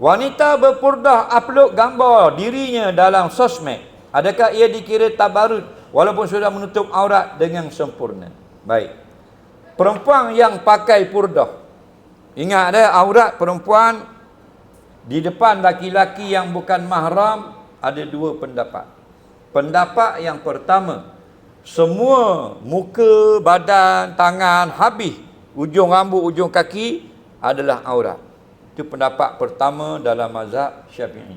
Wanita berpurdah upload gambar dirinya dalam sosmed. Adakah ia dikira tabarut walaupun sudah menutup aurat dengan sempurna? Baik. Perempuan yang pakai purdah. Ingat ada aurat perempuan di depan laki-laki yang bukan mahram ada dua pendapat. Pendapat yang pertama, semua muka, badan, tangan habis, ujung rambut, ujung kaki adalah aurat. Itu pendapat pertama dalam mazhab Syafi'i.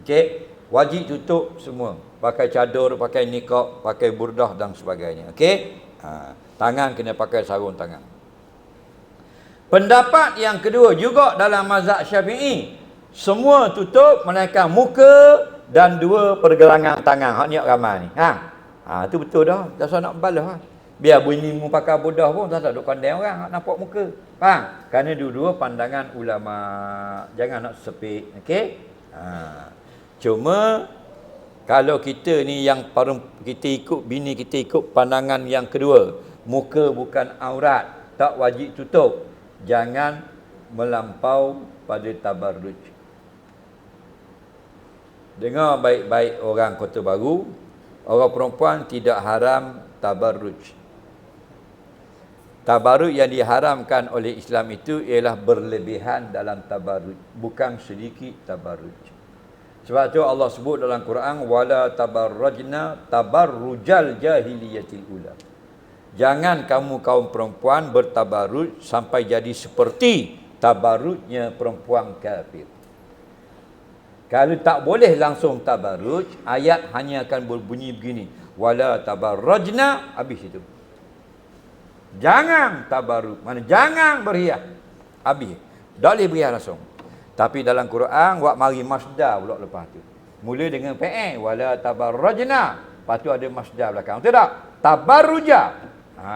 Okey, wajib tutup semua. Pakai cadar, pakai nikah, pakai burdah dan sebagainya. Okey? Ha, tangan kena pakai sarung tangan. Pendapat yang kedua juga dalam mazhab Syafi'i, semua tutup melainkan muka dan dua pergelangan tangan. Hak ni ramai ni. Ha. Ha tu betul dah. Tak usah nak balas ha. Biar bunyi mu pakai bodoh pun tak ada duk kandang orang nak nampak muka. Faham? Kerana dua-dua pandangan ulama. Jangan nak sepik. Okey? Ha. Cuma kalau kita ni yang kita ikut bini kita ikut pandangan yang kedua, muka bukan aurat, tak wajib tutup. Jangan melampau pada tabarruj. Dengar baik-baik orang Kota Baru, orang perempuan tidak haram tabarruj. Tabarruj yang diharamkan oleh Islam itu ialah berlebihan dalam tabarruj, bukan sedikit tabarruj. Sebab itu Allah sebut dalam Quran wala tabarrajna tabarrujal jahiliyatil ula. Jangan kamu kaum perempuan bertabarruj sampai jadi seperti tabarrujnya perempuan kafir. Kalau tak boleh langsung tabarruj, ayat hanya akan berbunyi begini. Wala tabarrajna habis itu. Jangan tabarruj. Mana jangan berhias. Habis. Tak boleh berhias langsung. Tapi dalam Quran buat mari masdar pula lepas tu. Mula dengan fi'il wala tabarrajna. Lepas tu ada masdar belakang. Betul tak? Tabarruja. Ha,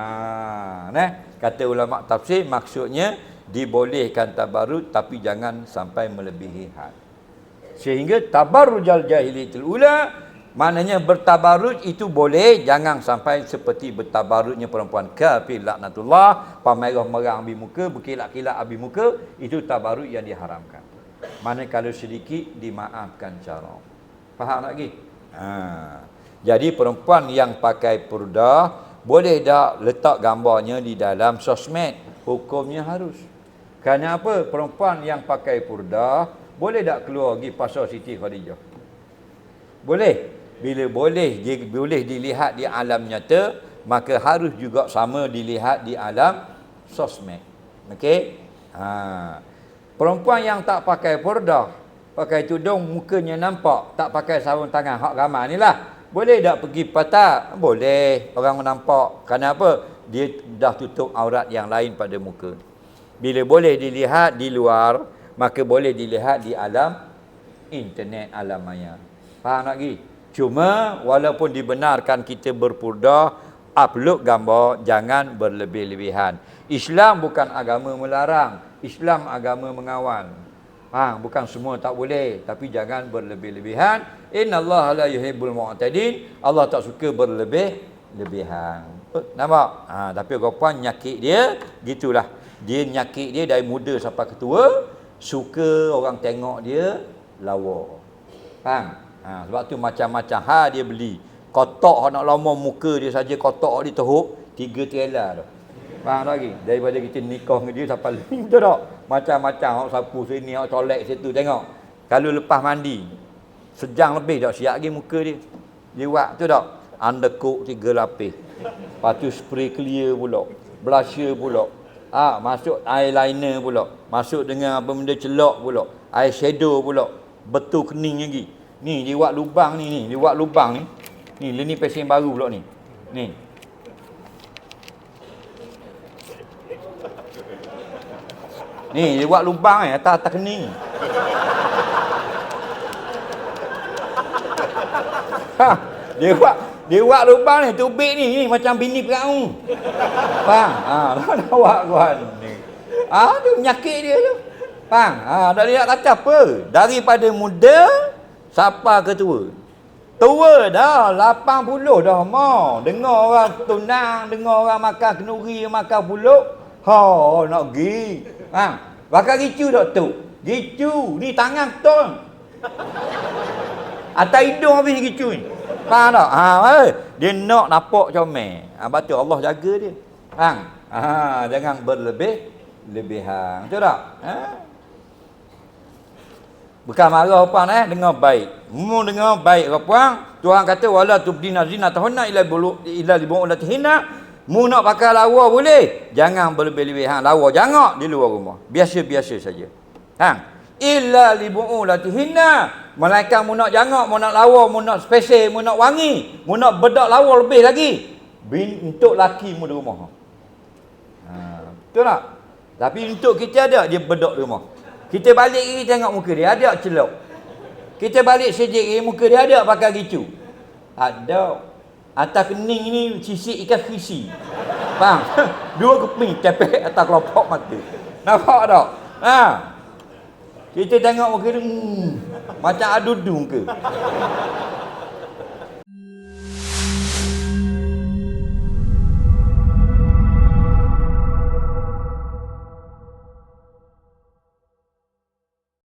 nah, kata ulama tafsir maksudnya dibolehkan tabarruj tapi jangan sampai melebihi had. Sehingga tabarrujal jahiliyatul ula maknanya bertabarruj itu boleh jangan sampai seperti bertabarrujnya perempuan kafir laknatullah pamerah merah ambil muka berkilat-kilat ambil muka itu tabarruj yang diharamkan. Mana kalau sedikit dimaafkan cara. Faham lagi? Ha. Jadi perempuan yang pakai purdah boleh tak letak gambarnya di dalam sosmed? Hukumnya harus. Kerana apa? Perempuan yang pakai purdah boleh tak keluar pergi pasar Siti Khadijah? Boleh. Bila boleh dia boleh dilihat di alam nyata, maka harus juga sama dilihat di alam sosmed. Okey? Ha. Perempuan yang tak pakai purdah, pakai tudung mukanya nampak, tak pakai sarung tangan hak ramai ni lah. Boleh tak pergi patah? Boleh. Orang nampak. Kenapa? Dia dah tutup aurat yang lain pada muka. Bila boleh dilihat di luar, maka boleh dilihat di alam internet alam maya. Faham lagi? Cuma walaupun dibenarkan kita berpurdah, upload gambar, jangan berlebih-lebihan. Islam bukan agama melarang. Islam agama mengawal. Ha, bukan semua tak boleh, tapi jangan berlebih-lebihan. Innallaha la yuhibbul mu'tadin. Allah tak suka berlebih-lebihan. Nampak? Ha, tapi perempuan nyakit dia, gitulah. Dia nyakit dia dari muda sampai ketua, suka orang tengok dia lawa. Faham? Ha, sebab tu macam-macam ha dia beli. Kotak nak lama muka dia saja kotak dia teruk, tiga trailer tu. Faham lagi? Daripada kita nikah dengan dia sampai lebih. Betul tak? Macam-macam. Orang sapu sini, orang colek situ. Tengok. Kalau lepas mandi. Sejam lebih tak siap lagi muka dia. Dia buat. Betul tak? Undercoat tiga lapis. Lepas tu spray clear pula. Blusher pula. Ha, masuk eyeliner pula. Masuk dengan apa benda celok pula. Eye shadow pula. Betul kening lagi. Ni, dia buat lubang ni. ni. Dia buat lubang ni. Ni, ni pesen baru pula ni. Ni. Ni dia buat lubang eh atas atas kening. Ha, dia buat dia buat lubang ni tubik ni, ni macam bini perahu. Faham? Ha, nak buat kuan ni. Ah, ha, tu penyakit dia tu. Faham? Ha, dah dia nak kata apa? Daripada muda siapa ke tua? Dah, 80 dah mau. Dengar orang tunang, dengar orang makan kenuri, makan pulut. Ha, nak pergi. Ha, bakal ricu tak tu. Gitu. Ni tangan betul. Atas hidung habis gitu ni. Faham tak? Ha, eh. Dia nak nampak comel. Ha, lepas tu Allah jaga dia. Faham? Ha, jangan berlebih lebihan. Betul tak? Ha? Bukan marah puan eh dengar baik. Mu dengar baik ke puan. Tuhan kata wala tubdina zina tahunna ila bulu ila libu hina. Mu nak pakai lawa boleh. Jangan berlebih-lebihan lawa jangan di luar rumah. Biasa-biasa saja. Ha. Illa libu ulati hina. Malaikat mu nak jangan, mu nak lawa, mu nak special, mu nak wangi, mu nak bedak lawa lebih lagi. Bin, untuk laki mu di rumah. Ha. Betul tak? Tapi untuk kita ada dia bedak di rumah. Kita balik ni tengok muka dia ada celok. Kita balik sejik ni muka dia ada pakai gitu. Ada. Atas kening ni sisik ikan krisi. Faham? Dua keping tepek atas kelopak mata. Nampak tak? Ha. Kita tengok muka dia hmm, macam adu muka.